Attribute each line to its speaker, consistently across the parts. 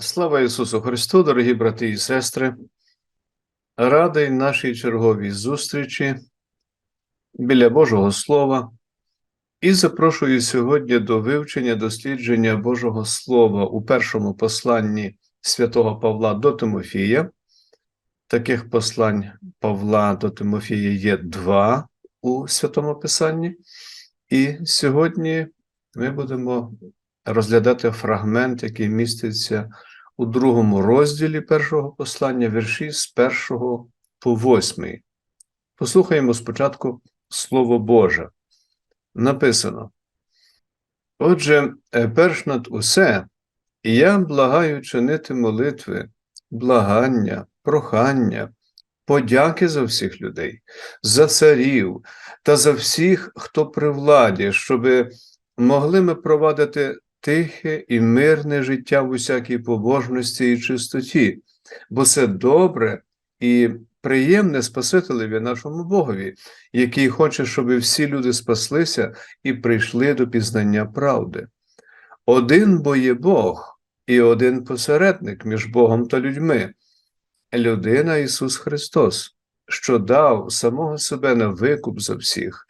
Speaker 1: Слава Ісусу Христу, дорогі брати і сестри. Радий нашій черговій зустрічі біля Божого Слова і запрошую сьогодні до вивчення дослідження Божого Слова у першому посланні святого Павла до Тимофія. Таких послань Павла до Тимофія є два у Святому Писанні. І сьогодні ми будемо розглядати фрагмент, який міститься у другому розділі першого послання, вірші з першого по восьмий. Послухаємо спочатку Слово Боже. Написано. Отже, е, перш над усе, я благаю чинити молитви, благання, прохання, подяки за всіх людей, за царів та за всіх, хто при владі, щоби могли ми провадити тихе і мирне життя в усякій побожності і чистоті, бо це добре і приємне Спасителеві нашому Богові, який хоче, щоб всі люди спаслися і прийшли до пізнання правди. Один бо є Бог і один посередник між Богом та людьми, людина Ісус Христос. Що дав самого себе на викуп за всіх,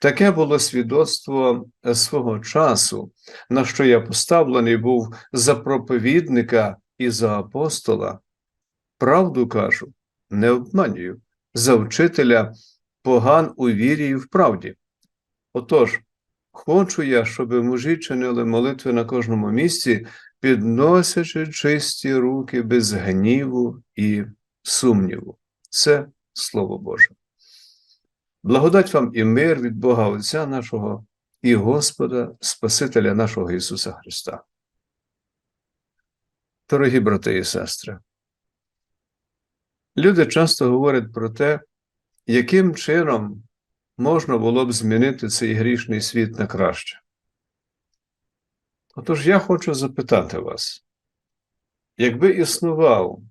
Speaker 1: таке було свідоцтво свого часу, на що я поставлений був за проповідника і за апостола. Правду кажу, не обманюю, за вчителя поган у вірі і в правді. Отож, хочу я, щоб мужі чинили молитви на кожному місці, підносячи чисті руки без гніву і сумніву. Це Слово Боже. Благодать вам і мир від Бога Отця нашого і Господа, Спасителя нашого Ісуса Христа. Дорогі брати і сестри, люди часто говорять про те, яким чином можна було б змінити цей грішний світ на краще. Отож я хочу запитати вас, якби існував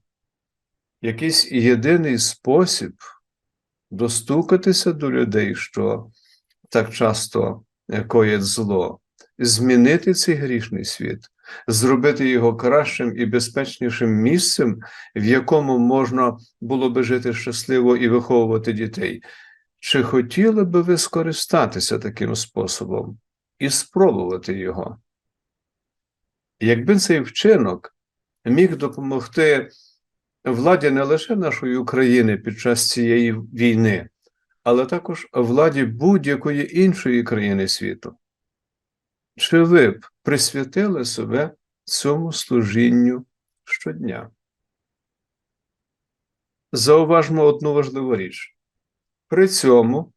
Speaker 1: якийсь єдиний спосіб достукатися до людей, що так часто коять зло, змінити цей грішний світ, зробити його кращим і безпечнішим місцем, в якому можна було би жити щасливо і виховувати дітей. Чи хотіли би ви скористатися таким способом і спробувати його? Якби цей вчинок міг допомогти владі не лише нашої України під час цієї війни, але також владі будь-якої іншої країни світу. Чи ви б присвятили себе цьому служінню щодня? Зауважмо одну важливу річ. При цьому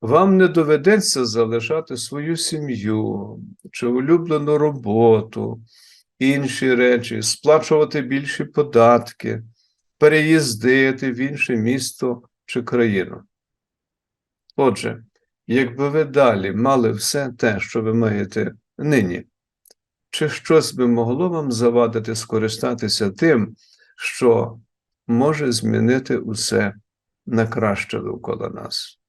Speaker 1: вам не доведеться залишати свою сім'ю чи улюблену роботу, інші речі, сплачувати більші податки, переїздити в інше місто чи країну. Отже, якби ви далі мали все те, що ви маєте нині, чи щось би могло вам завадити скористатися тим, що може змінити усе на краще довкола нас?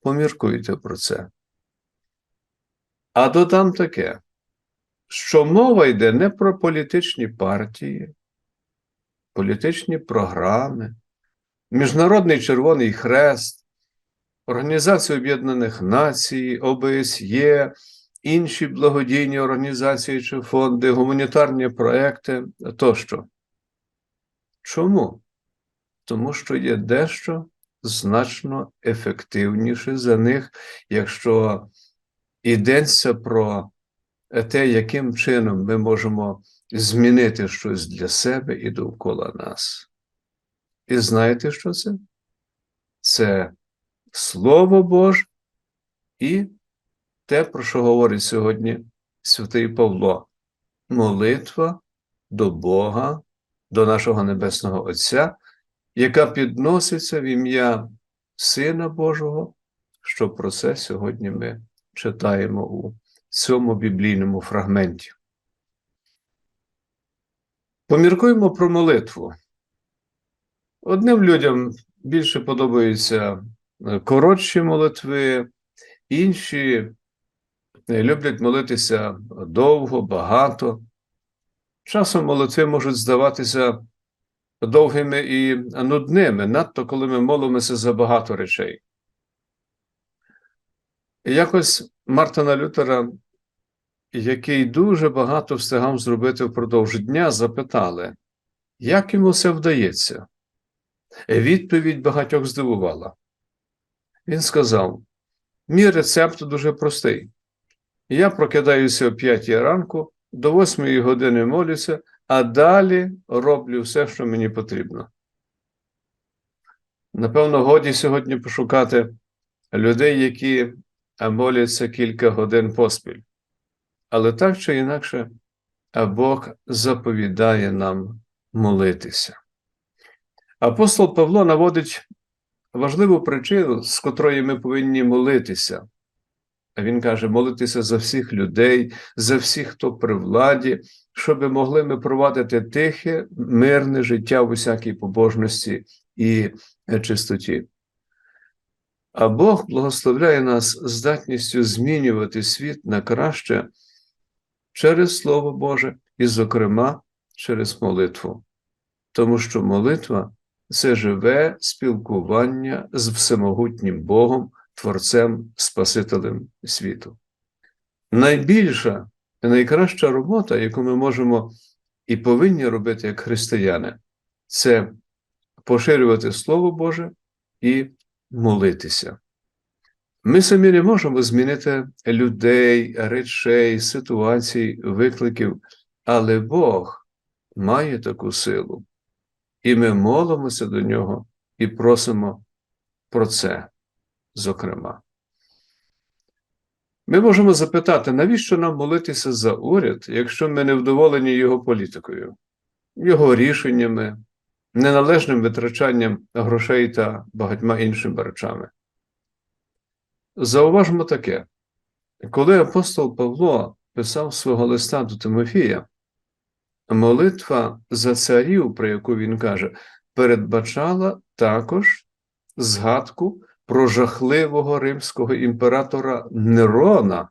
Speaker 1: Поміркуйте про це. А додам таке що мова йде не про політичні партії, політичні програми, Міжнародний Червоний Хрест, Організація Об'єднаних Націй, ОБСЄ, інші благодійні організації чи фонди, гуманітарні проекти тощо. Чому? Тому що є дещо значно ефективніше за них, якщо йдеться про те, яким чином ми можемо змінити щось для себе і довкола нас. І знаєте, що це? Це Слово Боже і те, про що говорить сьогодні святий Павло, молитва до Бога, до нашого Небесного Отця, яка підноситься в ім'я Сина Божого, що про це сьогодні ми читаємо у цьому біблійному фрагменті. Поміркуємо про молитву. Одним людям більше подобаються е, коротші молитви, інші е, люблять молитися довго, багато. Часом молитви можуть здаватися довгими і нудними, надто коли ми молимося за багато речей. Якось Мартина Лютера, який дуже багато встигав зробити впродовж дня, запитали, як йому це вдається. Відповідь багатьох здивувала. Він сказав: мій рецепт дуже простий. Я прокидаюся о 5 ранку, до 8 години молюся, а далі роблю все, що мені потрібно. Напевно, годі сьогодні пошукати людей, які моляться кілька годин поспіль. Але так чи інакше, Бог заповідає нам молитися. Апостол Павло наводить важливу причину, з котрої ми повинні молитися. А він каже: молитися за всіх людей, за всіх, хто при владі, щоб могли ми провадити тихе, мирне життя в усякій побожності і чистоті. А Бог благословляє нас здатністю змінювати світ на краще через Слово Боже і, зокрема, через молитву. Тому що молитва це живе спілкування з всемогутнім Богом, Творцем, Спасителем світу. Найбільша і найкраща робота, яку ми можемо і повинні робити як християни, це поширювати Слово Боже і молитися. Ми самі не можемо змінити людей, речей, ситуацій, викликів, але Бог має таку силу. І ми молимося до нього і просимо про це, зокрема. Ми можемо запитати, навіщо нам молитися за уряд, якщо ми не вдоволені його політикою, його рішеннями, неналежним витрачанням грошей та багатьма іншими речами. Зауважмо таке, коли апостол Павло писав свого листа до Тимофія, молитва за царів, про яку він каже, передбачала також згадку про жахливого римського імператора Нерона,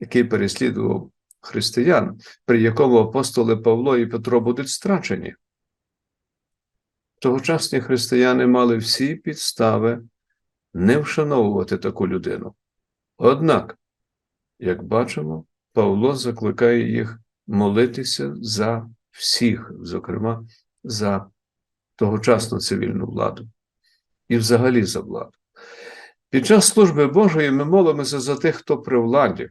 Speaker 1: який переслідував християн, при якому апостоли Павло і Петро будуть страчені. Тогочасні християни мали всі підстави не вшановувати таку людину. Однак, як бачимо, Павло закликає їх молитися за всіх, зокрема, за тогочасну цивільну владу і взагалі за владу. Під час служби Божої ми молимося за тих, хто при владі,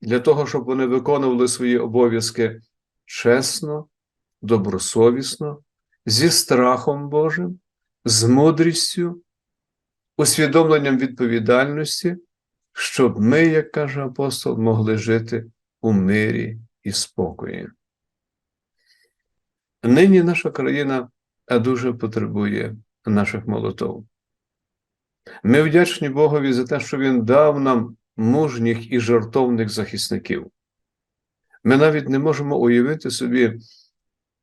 Speaker 1: для того, щоб вони виконували свої обов'язки чесно, добросовісно, зі страхом Божим, з мудрістю, усвідомленням відповідальності, щоб ми, як каже апостол, могли жити у мирі і спокої. Нині наша країна дуже потребує наших молотов. Ми вдячні Богові за те, що Він дав нам мужніх і жартовних захисників. Ми навіть не можемо уявити собі,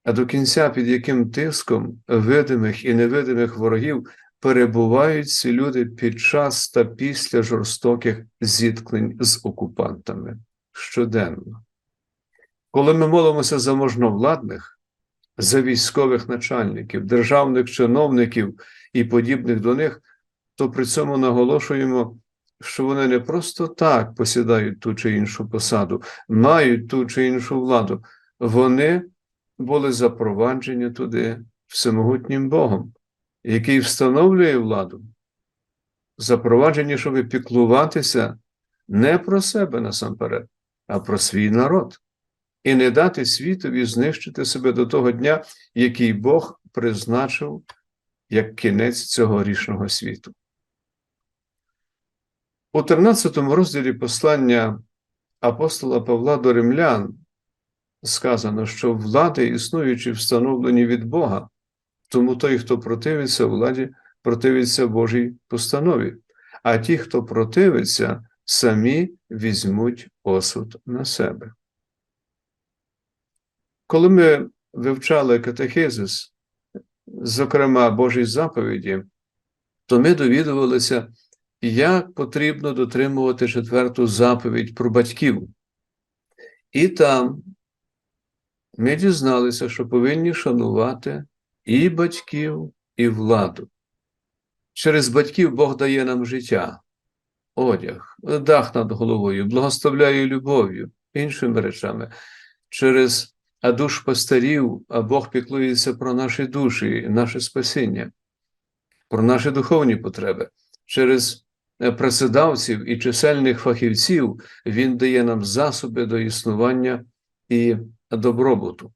Speaker 1: а до кінця під яким тиском видимих і невидимих ворогів перебувають ці люди під час та після жорстоких зіткнень з окупантами щоденно. Коли ми молимося за можновладних, за військових начальників, державних чиновників і подібних до них, то при цьому наголошуємо, що вони не просто так посідають ту чи іншу посаду, мають ту чи іншу владу, вони були запроваджені туди всемогутнім Богом, який встановлює владу, запроваджені, щоб піклуватися не про себе насамперед, а про свій народ, і не дати світові знищити себе до того дня, який Бог призначив як кінець цього річного світу. У 13 розділі послання апостола Павла до римлян сказано, що влади, існуючі, встановлені від Бога, тому той, хто противиться владі, противиться Божій постанові, а ті, хто противиться, самі візьмуть осуд на себе. Коли ми вивчали катехизис, зокрема Божій заповіді, то ми довідувалися, як потрібно дотримувати четверту заповідь про батьків. І там ми дізналися, що повинні шанувати і батьків, і владу. Через батьків Бог дає нам життя, одяг, дах над головою, благословляє любов'ю, іншими речами. Через душ пастирів, а Бог піклується про наші душі, наше спасіння, про наші духовні потреби. Через працедавців і чисельних фахівців Він дає нам засоби до існування і добробуту.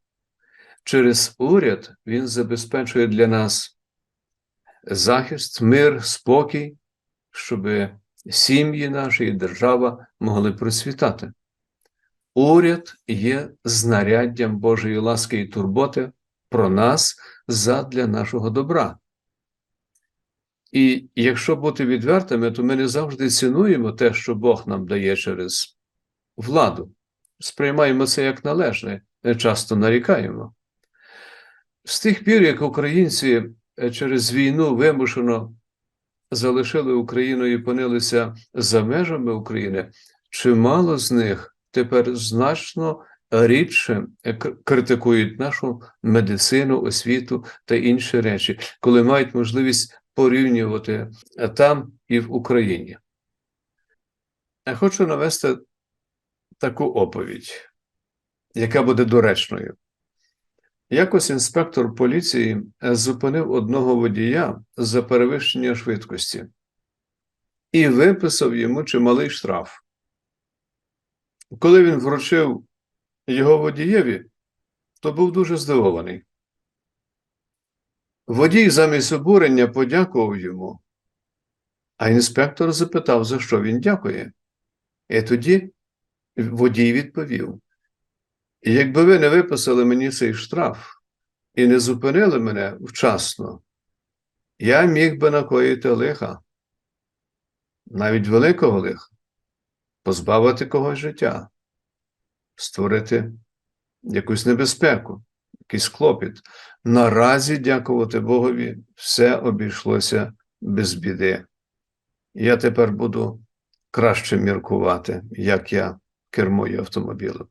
Speaker 1: Через уряд Він забезпечує для нас захист, мир, спокій, щоб сім'ї наші і держава могли процвітати. Уряд є знаряддям Божої ласки і турботи про нас задля нашого добра. І якщо бути відвертими, то ми не завжди цінуємо те, що Бог нам дає через владу. Сприймаємо це як належне, часто нарікаємо. З тих пір, як українці через війну вимушено залишили Україну і опинилися за межами України, чимало з них тепер значно рідше критикують нашу медицину, освіту та інші речі, коли мають можливість порівнювати там і в Україні. Я хочу навести таку оповідь, яка буде доречною. Якось інспектор поліції зупинив одного водія за перевищення швидкості і виписав йому чималий штраф. Коли він вручив його водієві, то був дуже здивований. Водій замість обурення подякував йому, а інспектор запитав, за що він дякує. І тоді водій відповів: Якби ви не виписали мені цей штраф і не зупинили мене вчасно, я міг би накоїти лиха, навіть великого лиха, позбавити когось життя, створити якусь небезпеку, якийсь клопіт. Наразі, дякувати Богові, все обійшлося без біди. Я тепер буду краще міркувати, як я кермую автомобілем.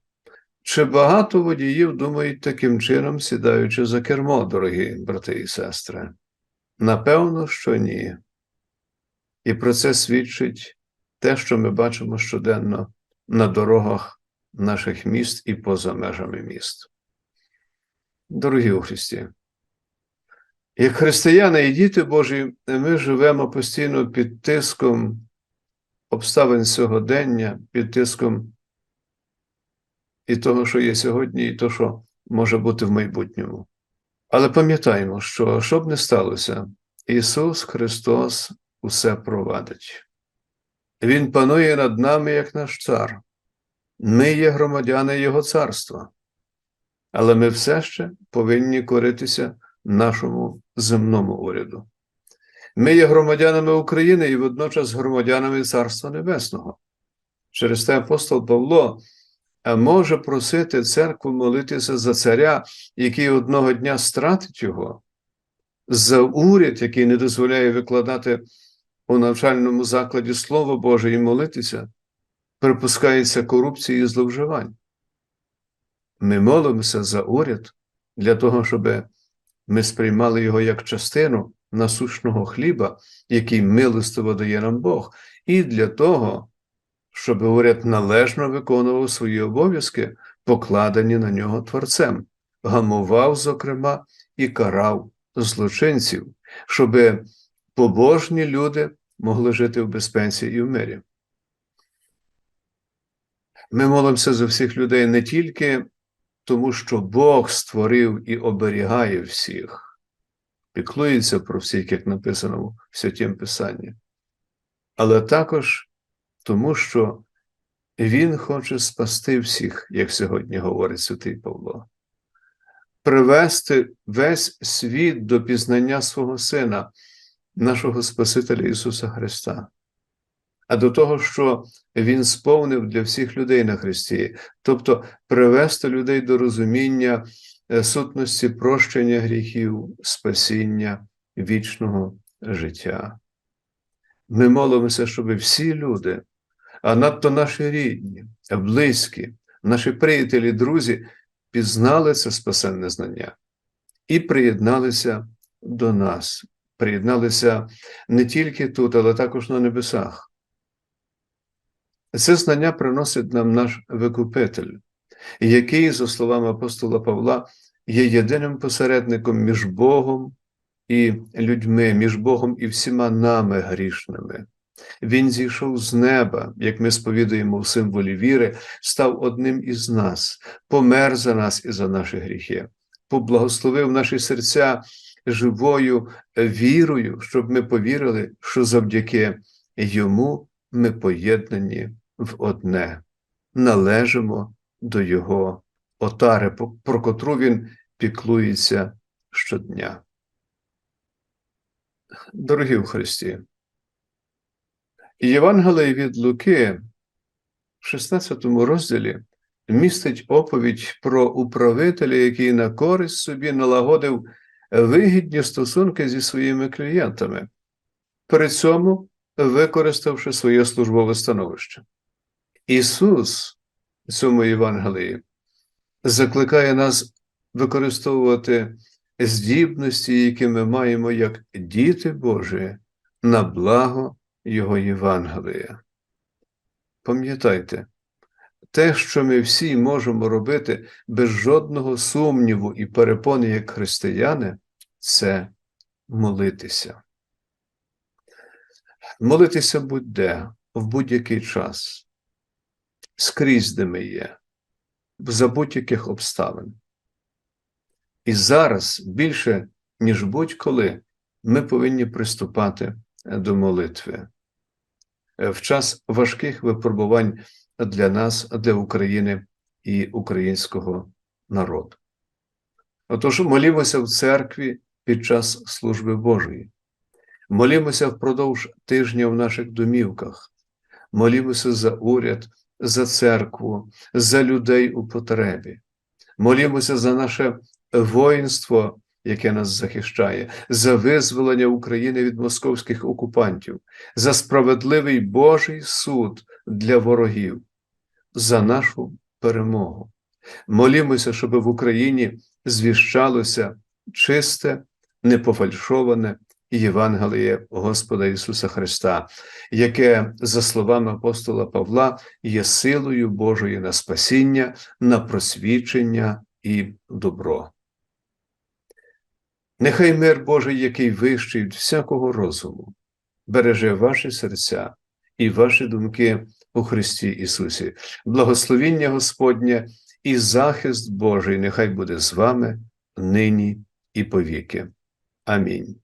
Speaker 1: Чи багато водіїв думають таким чином, сідаючи за кермо, дорогі брати і сестри? Напевно, що ні. І про це свідчить те, що ми бачимо щоденно на дорогах наших міст і поза межами міст. Дорогі у Христі, як християни і діти Божі, ми живемо постійно під тиском обставин сьогодення, під тиском і того, що є сьогодні, і того, що може бути в майбутньому. Але пам'ятаємо, що що б не сталося, Ісус Христос усе провадить. Він панує над нами як наш цар. Ми є громадяни Його царства, але ми все ще повинні коритися нашому земному уряду. Ми є громадянами України і водночас громадянами Царства Небесного. Через те апостол Павло може просити церкву молитися за царя, який одного дня стратить його, за уряд, який не дозволяє викладати у навчальному закладі Слово Боже і молитися, припускається корупції і зловживань. Ми молимося за уряд для того, щоб ми сприймали його як частину насущного хліба, який милостиво дає нам Бог, і для того, щоб уряд належно виконував свої обов'язки, покладені на нього Творцем, гамував, зокрема, і карав злочинців, щоб побожні люди могли жити в безпеці і в мирі. Ми молимося за всіх людей не тільки тому, що Бог створив і оберігає всіх, піклується про всіх, як написано в Святім Писанні, але також тому, що Він хоче спасти всіх, як сьогодні говорить святий Павло, привести весь світ до пізнання свого Сина, нашого Спасителя Ісуса Христа. А до того, що Він сповнив для всіх людей на Христі, тобто привести людей до розуміння е, сутності прощення гріхів, спасіння вічного життя. Ми молимося, щоб всі люди, а надто наші рідні, близькі, наші приятелі, друзі, пізнали це спасенне знання і приєдналися до нас, приєдналися не тільки тут, але також на небесах. Це знання приносить нам наш Викупитель, який, за словами апостола Павла, є єдиним посередником між Богом і людьми, між Богом і всіма нами грішними. Він зійшов з неба, як ми сповідуємо в символі віри, став одним із нас, помер за нас і за наші гріхи, поблагословив наші серця живою вірою, щоб ми повірили, що завдяки йому ми поєднані в одне, належимо до Його отари, про котру він піклується щодня. Дорогі в Христі, Євангеліє від Луки в 16 розділі містить оповідь про управителя, який на користь собі налагодив вигідні стосунки зі своїми клієнтами, при цьому використавши своє службове становище. Ісус в цьому Євангелії закликає нас використовувати здібності, які ми маємо як діти Божі, на благо Його Євангелія. Пам'ятайте, те, що ми всі можемо робити без жодного сумніву і перепони як християни, це молитися. Молитися будь-де, в будь-який час, скрізь, де ми є, за будь-яких обставин. І зараз більше, ніж будь-коли, ми повинні приступати до молитви. В час важких випробувань для нас, для України і українського народу. Отож, молімося в церкві під час служби Божої, молімося впродовж тижня в наших домівках, молімося за уряд, за церкву, за людей у потребі, молімося за наше воїнство, яке нас захищає, за визволення України від московських окупантів, за справедливий Божий суд для ворогів, за нашу перемогу. Молімося, щоб в Україні звіщалося чисте, непофальшоване Євангеліє Господа Ісуса Христа, яке, за словами апостола Павла, є силою Божою на спасіння, на просвічення і добро. Нехай мир Божий, який вищий від всякого розуму, береже ваші серця і ваші думки у Христі Ісусі, благословіння Господнє і захист Божий нехай буде з вами нині і повіки. Амінь.